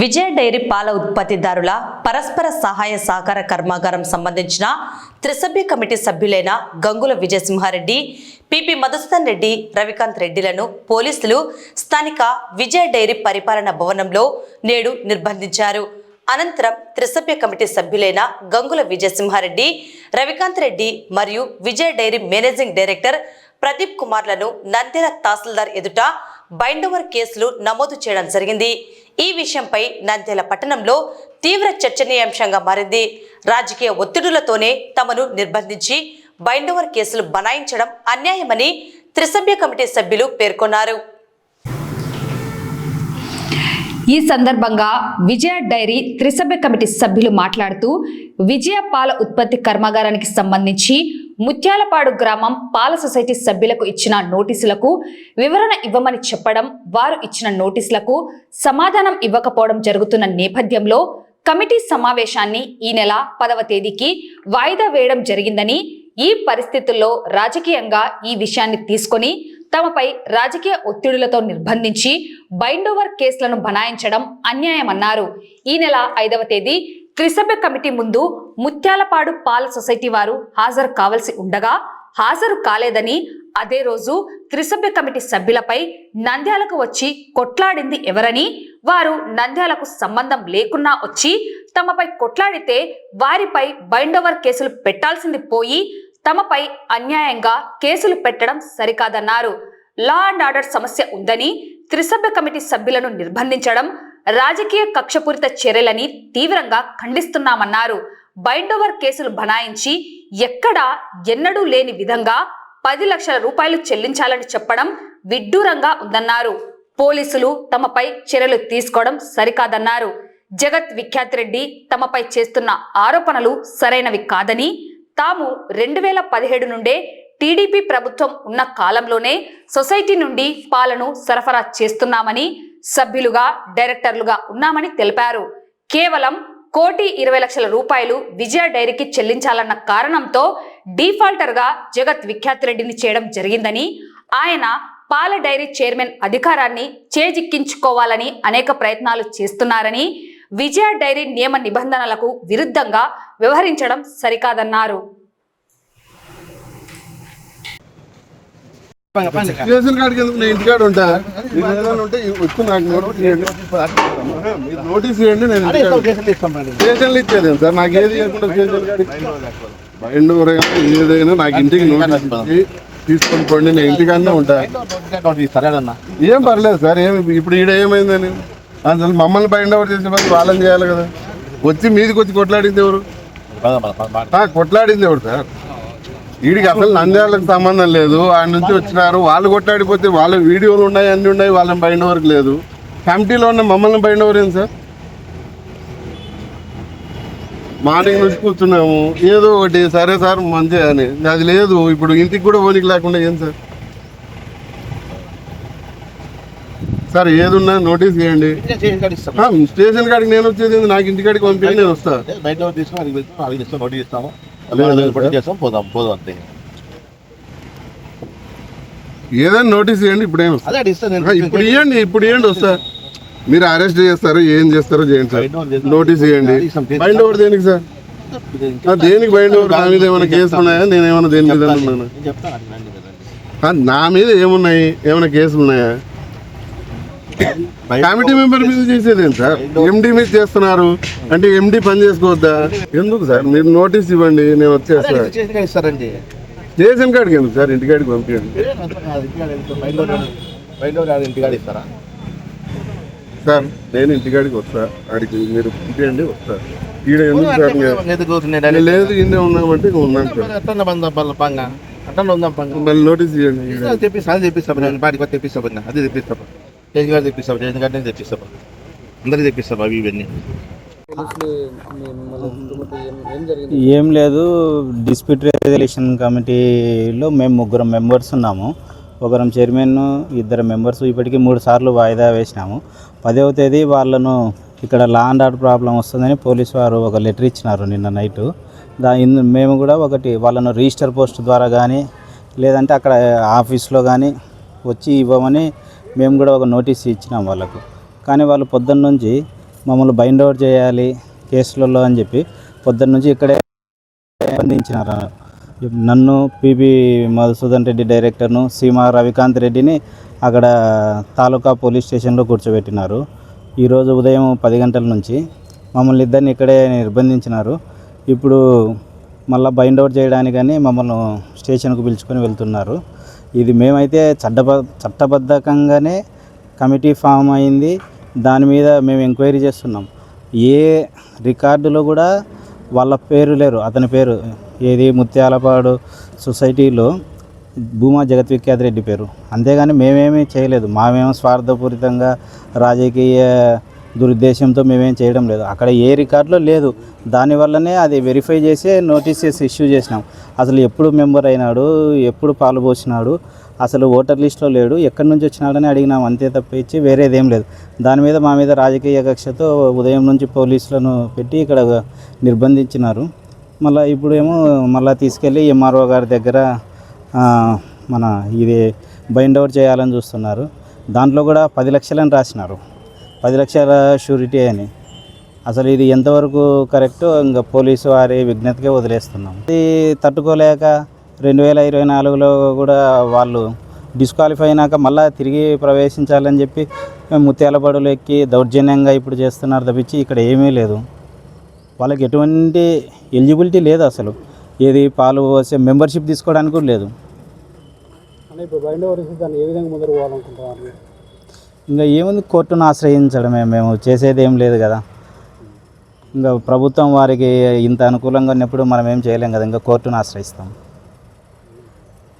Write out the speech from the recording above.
విజయ dairy పాల ఉత్పత్తిదారుల పరస్పర సహాయ సహకార కర్మాగారం సంబంధించిన త్రిసభ్య కమిటీ సభ్యులైన గంగుల విజయసింహారెడ్డి పిపి మధుసూదన్ రెడ్డి రవికాంత్ రెడ్డిలను పోలీసులు స్థానిక విజయ డైరీ పరిపాలన భవనంలో నేడు నిర్బంధించారు. అనంతరం త్రిసభ్య కమిటీ సభ్యులైన గంగుల విజయసింహారెడ్డి రవికాంత్ రెడ్డి మరియు Vijaya dairy managing director Pradeep కుమార్లను Nandyal తహసీల్దార్ ఎదుట బైండోవర్ కేసులు నమోదు చేయడం జరిగింది. ఈ విషయంపై నంద్యాల పట్టణంలో తీవ్ర చర్చనీయాంశంగా మారింది. రాజకీయ ఒత్తిడులతోనే తమను నిర్బంధించి బైండోవర్ కేసులు బనాయించడం అన్యాయమని త్రిసభ్య కమిటీ సభ్యులు పేర్కొన్నారు. ఈ సందర్భంగా విజయ డైరీ త్రిసభ్య కమిటీ సభ్యులు మాట్లాడుతూ విజయ పాల ఉత్పత్తి కర్మాగారానికి సంబంధించి ముత్యాలపాడు గ్రామం పాల సొసైటీ సభ్యులకు ఇచ్చిన నోటీసులకు వివరణ ఇవ్వమని చెప్పడం వారు ఇచ్చిన నోటీసులకు సమాధానం ఇవ్వకపోవడం జరుగుతున్న నేపథ్యంలో కమిటీ సమావేశాన్ని ఈ నెల పదవ తేదీకి వాయిదా వేయడం జరిగిందని ఈ పరిస్థితుల్లో రాజకీయంగా ఈ విషయాన్ని తీసుకొని తమపై రాజకీయ ఒత్తిడులతో నిర్బంధించి బైండోవర్ కేసులను బనాయించడం అన్యాయమన్నారు. ఈ నెల ఐదవ తేదీ త్రిసభ్య కమిటీ ముందు ముత్యాలపాడు పాల సొసైటీ వారు హాజరు కావలసి ఉండగా హాజరు కాలేదని అదే రోజు త్రిసభ్య కమిటీ సభ్యులపై నంద్యాలకు వచ్చి కొట్లాడింది ఎవరని వారు నంద్యాలకు సంబంధం లేకున్నా వచ్చి తమపై కొట్లాడితే వారిపై బైండోవర్ కేసులు పెట్టాల్సింది పోయి తమపై అన్యాయంగా కేసులు పెట్టడం సరికాదన్నారు. లా అండ్ ఆర్డర్ సమస్య ఉందని త్రిసభ్య కమిటీ సభ్యులను నిర్బంధించడం రాజకీయ కక్షపూరిత చర్యలని తీవ్రంగా ఖండిస్తున్నామన్నారు. బైండోవర్ కేసులు బనాయించి ఎక్కడా ఎన్నడూ లేని విధంగా పది లక్షల రూపాయలు చెల్లించాలని చెప్పడం విడ్డూరంగా ఉందన్నారు. పోలీసులు తమపై చర్యలు తీసుకోవడం సరికాదన్నారు. జగత్ విఖ్యాత్ రెడ్డి తమపై చేస్తున్న ఆరోపణలు సరైనవి కాదని తాము రెండు వేల పదిహేడు నుండే టీడీపీ ప్రభుత్వం ఉన్న కాలంలోనే సొసైటీ నుండి పాలను సరఫరా చేస్తున్నామని సభ్యులుగా డైరెక్టర్లుగా ఉన్నామని తెలిపారు. కేవలం కోటి ఇరవై లక్షల రూపాయలు విజయ డైరీకి చెల్లించాలన్న కారణంతో డీఫాల్టర్గా జగత్ విఖ్యాతిరెడ్డిని చేయడం జరిగిందని ఆయన పాల డైరీ చైర్మన్ అధికారాన్ని చేజిక్కించుకోవాలని అనేక ప్రయత్నాలు చేస్తున్నారని విజయ డైరీ నియమ నిబంధనలకు విరుద్ధంగా వ్యవహరించడం సరికాదన్నారు. రేషన్ కార్డుకి ఎందుకు నేను ఇంటికాడ ఉంటా? మీరు ఏదైనా ఉంటే వచ్చి నాకు నోటీస్ మీరు నోటీస్ ఇవ్వండి నేను ఇంటికాడ స్టేషన్లు ఇచ్చేది సార్ నాకు ఏది బయట ఏదైనా నాకు ఇంటికి నోటీస్ ఇచ్చి తీసుకొని పోండి నేను ఇంటికన్నా ఉంటా. ఏం పర్లేదు సార్ ఏమి ఇప్పుడు ఈడ ఏమైందని? అసలు మమ్మల్ని బయట ఎవరు చేసిన వాళ్ళని చేయాలి కదా. వచ్చి మీదికి వచ్చి కొట్లాడింది ఎవరు? కొట్లాడింది ఎవరు సార్? వీడికి అసలు నంద్యాలకు సంబంధం లేదు. ఆయన నుంచి వచ్చినారు. వాళ్ళు కొట్లాడిపోతే వాళ్ళ వీడియోలు ఉన్నాయి అన్ని ఉన్నాయి వాళ్ళని బయట వరకు లేదు. కమిటీలో ఉన్న మమ్మల్ని బయట ఎవరేం సార్? మార్నింగ్ నుంచి కూర్చున్నాము. ఏదో ఒకటి సరే సార్ మంచిగా అని. అది లేదు. ఇప్పుడు ఇంటికి కూడా ఓనికి లేకుండా ఏం సార్? సార్ ఏది ఉన్నా నోటీస్ చేయండి. స్టేషన్ కాడికి నేను వచ్చేది? నాకు ఇంటికాడికి పంపించి నేను వస్తా. బయట తీసుకుని నోటీస్ ఇస్తాము. చేస్తాం పోదాం పోదాం అంతే. ఏదైనా నోటీస్ చేయండి ఇప్పుడేం అదే ఇప్పుడు ఇవ్వండి ఇప్పుడు ఇవ్వండి వస్తా. మీరు అరెస్ట్ చేస్తారు ఏం చేస్తారో చేయండి సార్. నోటీస్ ఇవ్వండి. బైండ్ ఓవర్ దేనికి సార్? దేనికి బైండ్ ఓవర్ నా మీద ఏమైనా కేసులు ఉన్నాయా? నేను ఏమైనా దేని మీద ఉన్నాను? నా మీద ఏమున్నాయి? ఏమైనా కేసులు ఉన్నాయా? కమిటీ మెంబర్ మీద చేసేది ఏంటి సార్? ఎండి మీద చేస్తున్నారు. అంటే ఎండి పని చేసుకోవద్దా? ఎందుకు సార్? మీరు నోటీస్ ఇవ్వండి నేను అదే వచ్చేస్తా అడిగి చేసి కానీ ఇస్తారండి స్టేషన్ కాడికి ఎందుకు సార్? ఇంటికాడికి పంపించండి. సార్ నేను ఇంటికాడికి వస్తా. ఆడికి మీరు పంపించండి వస్తా. ఈడ ఎందుకు సార్ లేదు ఇండే ఉన్నామంటే ఉన్నాను సార్. మళ్ళీ నోటీస్ ఇవ్వండి అది తెప్పిస్తా అది తెప్పిస్తాం నేను బాడీ కొత్త తెప్పిస్తాం అది తెప్పిస్తాం స్టేజ్ గారు తెప్పిస్తాం స్టేజ్ గారు తెప్పిస్తాం. అందరికి తెప్పిస్తాం అవి ఇవన్నీ. ఏం లేదు డిస్ప్యూట్ రెజల్యూషన్ కమిటీలో మేము ముగ్గురం మెంబర్స్ ఉన్నాము. ఒకరం చైర్మన్ ఇద్దరు మెంబర్స్ ఇప్పటికీ మూడు సార్లు వాయిదా వేసినాము. పదవ తేదీ వాళ్ళను ఇక్కడ లా అండ్ ఆర్డర్ ప్రాబ్లం వస్తుందని పోలీసు వారు ఒక లెటర్ ఇచ్చినారు నిన్న నైట్ దా మేము కూడా ఒకటి వాళ్ళను రిజిస్టర్ పోస్ట్ ద్వారా కానీ లేదంటే అక్కడ ఆఫీస్లో కానీ వచ్చి ఇవ్వమని మేము కూడా ఒక నోటీస్ ఇచ్చినాం వాళ్ళకు. కానీ వాళ్ళు పొద్దున్న నుంచి మమ్మల్ని బైండ్ అవుట్ చేయాలి కేసులలో అని చెప్పి పొద్దున్న నుంచి ఇక్కడే స్పందించినారు నన్ను పిబి మధుసూదన్ రెడ్డి డైరెక్టర్ను సీమా రవికాంత్ రెడ్డిని అక్కడ తాలూకా పోలీస్ స్టేషన్లో కూర్చోబెట్టినారు. ఈరోజు ఉదయం పది గంటల నుంచి మమ్మల్ని ఇద్దరిని ఇక్కడే నిర్బంధించినారు. ఇప్పుడు మళ్ళీ బైండ్ అవుట్ చేయడానికని మమ్మల్ని స్టేషన్కు పిలుచుకొని వెళ్తున్నారు. ఇది మేమైతే చట్టబ చట్టబద్ధకంగానే కమిటీ ఫామ్ అయింది. దాని మీద మేము ఎంక్వైరీ చేస్తున్నాం. ఏ రికార్డులో కూడా వాళ్ళ పేరు లేరు. అతని పేరు ఏది? ముత్యాలపాడు సొసైటీలో భూమా జగత్విఖ్యాత్ రెడ్డి పేరు. అంతేగాని మేమేమీ చేయలేదు. మామేమో స్వార్థపూరితంగా రాజకీయ దురుద్దేశంతో మేమేం చేయడం లేదు. అక్కడ ఏ రికార్డులో లేదు. దానివల్లనే అది వెరిఫై చేసి నోటీసెస్ ఇష్యూ చేసినాం. అసలు ఎప్పుడు మెంబర్ అయినాడు ఎప్పుడు పాలు పోసినాడు అసలు ఓటర్ లిస్ట్లో లేడు ఎక్కడి నుంచి వచ్చినాడని అడిగినాం. అంతే తప్పించి వేరేదేం లేదు. దాని మీద మా మీద రాజకీయ కక్షతో ఉదయం నుంచి పోలీసులను పెట్టి ఇక్కడ నిర్బంధించినారు. మళ్ళీ ఇప్పుడేమో మళ్ళీ తీసుకెళ్ళి ఎంఆర్ఓ గారి దగ్గర మన ఇది బైండ్ అవుట్ చేయాలని చూస్తున్నారు. దాంట్లో కూడా పది లక్షలని రాసినారు. పది లక్షల షూరిటీ అని. అసలు ఇది ఎంతవరకు కరెక్ట్? ఇంకా పోలీసు వారి విజ్ఞతకే వదిలేస్తున్నాం. ఇది తట్టుకోలేక రెండు వేల ఇరవై నాలుగులో కూడా వాళ్ళు డిస్క్వాలిఫై అయినాక మళ్ళీ తిరిగి ప్రవేశించాలని చెప్పి ముత్యాలపడులు ఎక్కి దౌర్జన్యంగా ఇప్పుడు చేస్తున్నారు తప్పించి ఇక్కడ ఏమీ లేదు. వాళ్ళకి ఎటువంటి ఎలిజిబిలిటీ లేదు అసలు. ఏది పాలు పోసే మెంబర్షిప్ తీసుకోవడానికి కూడా లేదు. ఇంకా ఏముంది కోర్టును ఆశ్రయించడమే మేము చేసేది ఏం లేదు కదా. ఇంకా ప్రభుత్వం వారికి ఇంత అనుకూలంగా ఉన్నప్పుడు మనం ఏం చేయలేం కదా ఇంకా కోర్టును ఆశ్రయిస్తాం.